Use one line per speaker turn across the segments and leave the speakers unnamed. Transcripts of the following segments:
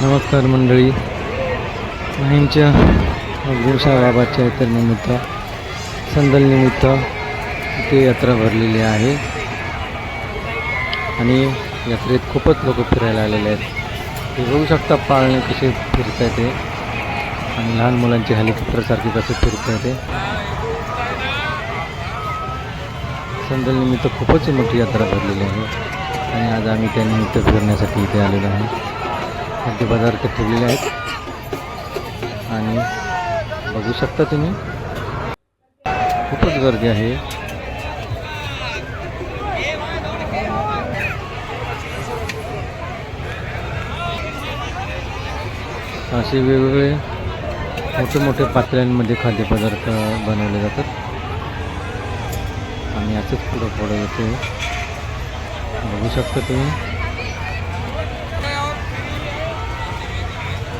नमस्कार मंडळी. माहीमच्या गुरुशा इतरनिमित्त यात्रेनिमित्त संदल इथे यात्रा भरलेली आहे. आणि यात्रेत खूपच लोक फिरायला आलेले आहेत. ते बघू शकता पाळणे कसे फिरत आहे ते आणि लहान मुलांचे हेलिकॉप्टरसारखे कसे फिरत आहे ते संदलनिमित्त खूपच मोठी यात्रा भरलेली आहे. आणि आज आम्ही त्यानिमित्त फिरण्यासाठी इथे आलेलो आहे. खाद्यपदार्थ ठेवलेले आहेत. आणि बघू शकता तुम्ही खूपच गर्दी आहे. असे वेगवेगळे मोठे मोठे पातळ्यांमध्ये खाद्यपदार्थ बनवले जातात. आणि याचंच पुढं पुढं येते. बघू शकता तुम्ही.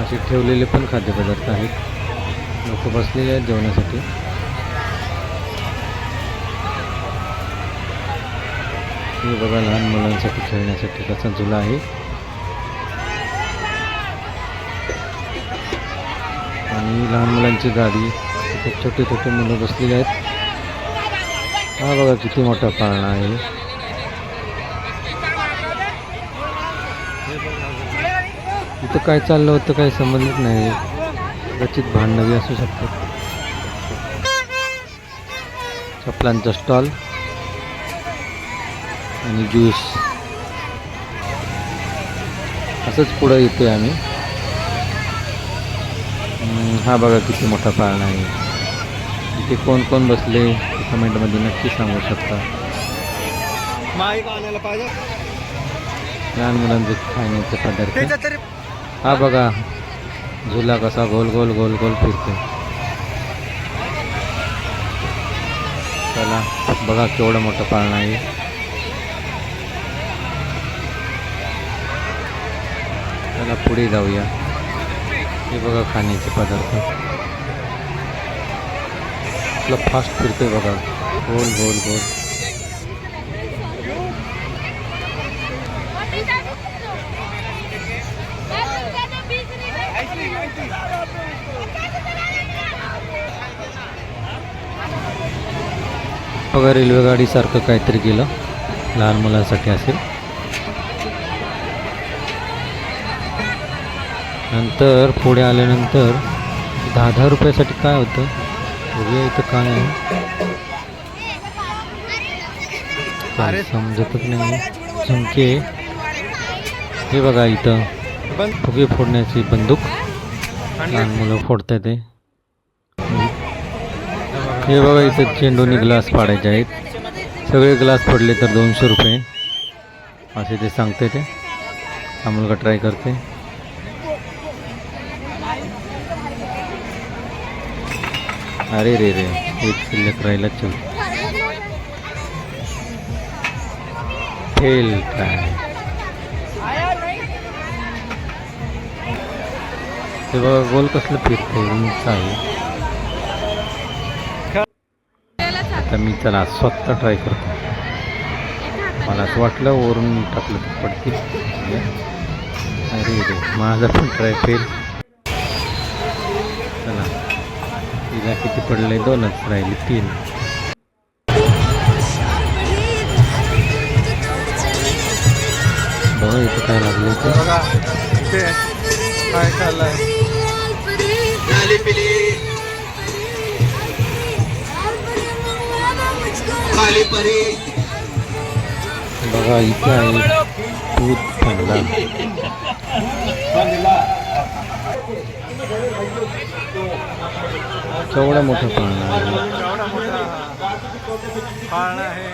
असे ठेवलेले पण खाद्यपदार्थ आहेत. लोक बसलेले आहेत जेवणासाठी. हे बघा लहान मुलांसाठी खेळण्यासाठी कसा झुला आहे. आणि लहान मुलांची गाडी तिथे छोटे छोटे मुलं बसलेले आहेत. हा बघा किती मोठा पाळणा आहे. इथं काय चाललं होतं काही समजलंच नाही. कदाचित भांडणवी असू शकतात. चपलांचा स्टॉल आणि ज्यूस. असंच पुढं येतोय आम्ही. हम्म, हा बघा किती मोठा पाळणा आहे. इथे कोण कोण बसले कमेंटमध्ये नक्की सांगू शकता. लहान मुलांचे खाण्याचे पदार्थ. हा बघा. झुला कसा गोल गोल गोल गोल फिरतो चला बघा केवढं मोठं पाळणं आहे. चला पुढे जाऊया. हे बघा खाण्याचे पदार्थ. आपलं फास्ट फिरतोय बघा. गोल गोल गोल. बघा रेल्वे गाडीसारखं काहीतरी केलं. लहान मुलांसाठी असेल. नंतर पुढे आल्यानंतर दहा दहा रुपयासाठी काय होतं? बघूया इथं काय आहे. समजतच नाही. झुमके. हे बघा इथं. फुगे फोडण्याची बंदूक. लहान मुलं फोडतात ते हे बघा इथे चेंडूने ग्लास पाडायचे आहेत. सगळे ग्लास पडले तर दोनशे रुपये. असे ते सांगते ते. हा मुलगा ट्राय करते. अरे रे रे एक शिल्लक राहिला चल. फेल काय ते बघा गोल कसलं फिरते उंच आहे. आता मी चला स्वतः ट्राय करतो. मला असं वाटलं वरून टाकलं तर पडतील. अरे रे माझा पण ट्राय फेल चला तिला किती पडले? दोनच राहिले तीन. बघा इथं काय लागलं इथं
बघा ते काय चाललंय?
बघा इथे आहे दूध पंधरा केवढा मोठा पाळणा आहे.
पाळणा आहे.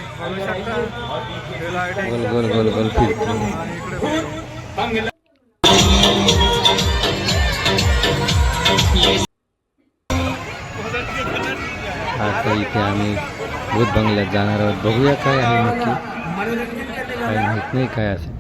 गोल गोल गोल गोल फिरतो. भूत बंगल्यात जाणार आहोत. बघूया काय आहे नक्की. काय माहीत नाही काय असेल.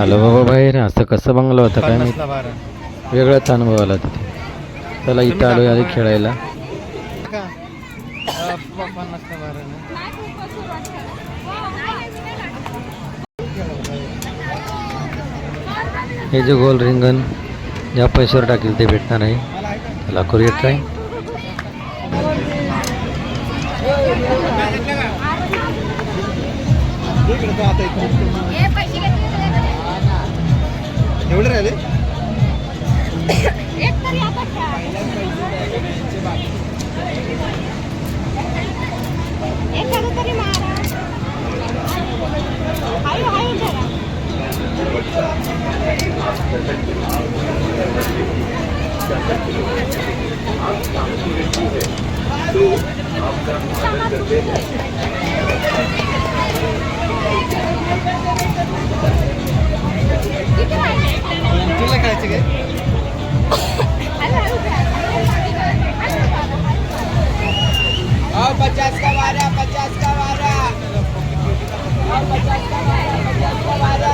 आलो बाबा बाहेर. असं कसं बंगला होता काय माहीत. वेगळाच अनुभव आला तिथे. चला इथं आलो आले खेळायला. हे जे गोल रिंगण ज्या पैशावर टाकेल ते भेटणार आहे. त्याला करूया ट्राय
एवढे राहिले?
हॅलो.
पचास का वारा पचास का वारा। पचास का वारा पचास का वारा।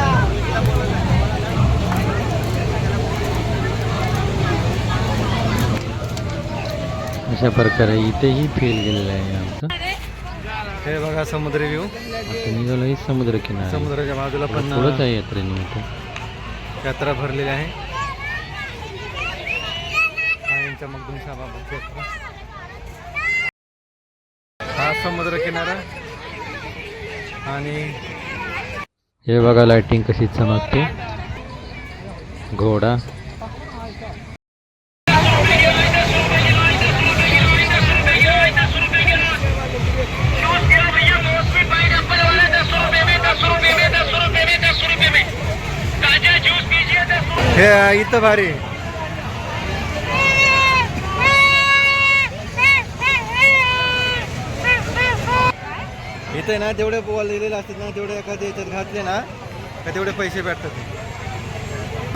अशा प्रकारे इथेही फेल गेलेलं आहे आमचं
हे बघा समुद्री व्ह्यू
निघालो ही समुद्र किनारा।
समुद्राच्या बाजूला पण
थोडंच आहे यात्रेनिमित्त
यात्रा भरलेली आहे हा मगदूम साहेबाबांची यात्रा हा समुद्र किनारा. आणि
हे बघा लाइटिंग कशी चमकते. घोडा.
हे इथं भारी. इथे ना जेवढे बॉल दिलेले असतात ना तेवढे एखाद्या याच्यात घातले ना का तेवढे पैसे भेटतात.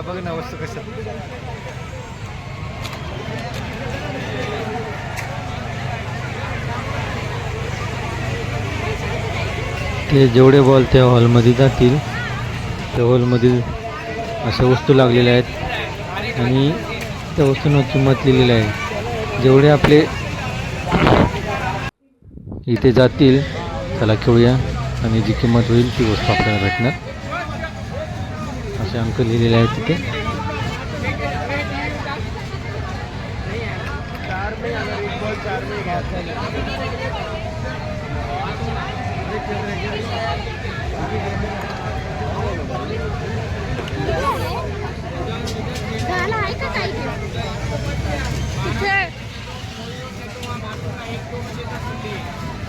बघ ना वस्तू कशा.
ते जेवढे बॉल त्या हॉलमध्ये जातील त्या हॉलमधील अशा वस्तू लागलेल्या आहेत. आणि त्या वस्तूंना किंमत लिहिलेली आहे. जेवढे आपले इथे जातील त्याला खेळूया. आणि जी किंमत होईल ती वस्तू आपल्याला भेटणार. असे अंक लिहिलेले आहेत तिथे.
आहे तिथे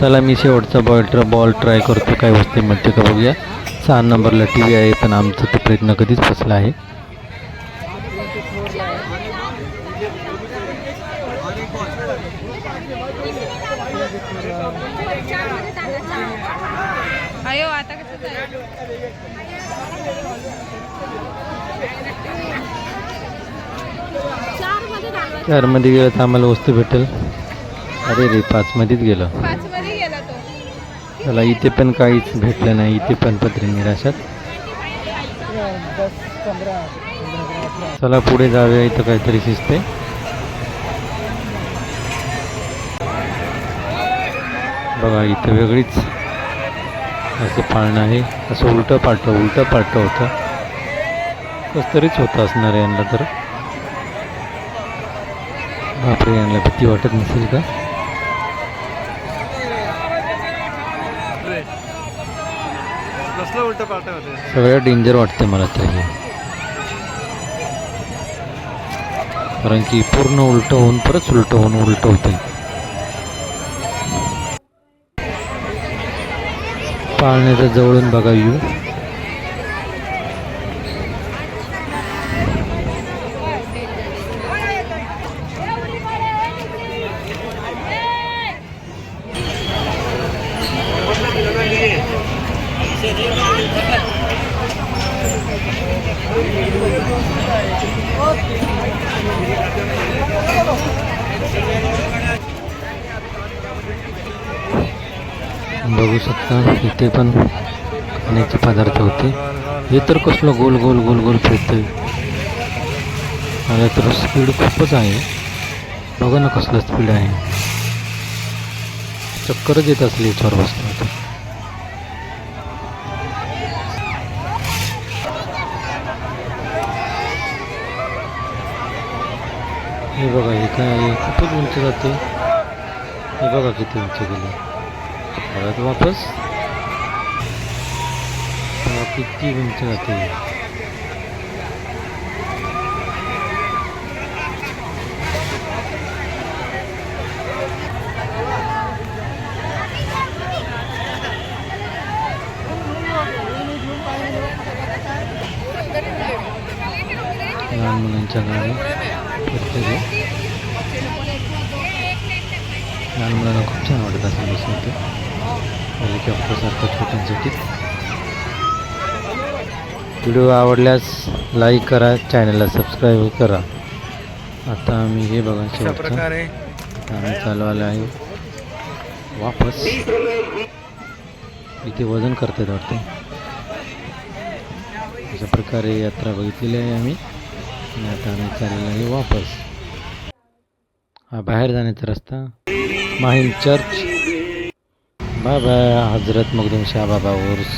चला मी शेवटचा बॉल ट्र बॉल ट्राय करतो. काय वस्ती म्हणते का बघूया. सहा नंबरला टी व्ही आहे पण आमचा तो प्रयत्न कधीच फसला आहे. चारमध्ये गेलं तर आम्हाला वस्तू भेटेल. अरे रे पाचमध्येच गेलं. त्याला इथे पण काहीच भेटलं नाही. इथे पण पत्रे निराशात. चला पुढे जाऊया. इथं काहीतरी शिजते बघा इथं वेगळीच असं पाळणं आहे. असं उलटं पालटं उलटं पालटं होतं. कस तरीच होतं असणार आहे यांना तर. बापरे यांना भीती वाटत नसेल का
कसलं उलट पालट होते.
सगळ्या डेंजर वाटते मला तर हे कारण की पूर्ण उलट होऊन परत उलट होऊन उलट होते. पाळण्याचा जवळून बघा येऊ तर इथे पण खाण्याचे पदार्थ होते. हे तर कसलं गोल गोल गोल गोल फिरतंय. मला तर स्पीड खूपच आहे. बघा ना कसलं स्पीड आहे. चक्करच येत असली याच्यावर बसलं हे बघा हे काय खूपच उंच जाते. हे बघा किती उंच गेली. परत वापस बघा किती उंच जाते लहान मुलांच्या गाडी फिरते ते. लहान मुलांना खूप छान वाटत असेल बसून ते हेलिकॉप्टरसारखं छोट्यांसाठी व्हिडिओ आवडल्यास लाईक करा चॅनलला सबस्क्राईब करा. आता आम्ही हे बघा शेवटचं. आम्ही चालू आलं आहे. वापस. इथे वजन करतात वाटते. अशा प्रकारे यात्रा बघितलेली आहे आम्ही. आणि आता आम्ही चाललेलो आहे वापस. हा बाहेर जाण्याचा रस्ता. Mahim church. Bye bye Hazrat Makhdoom Shah Baba Urs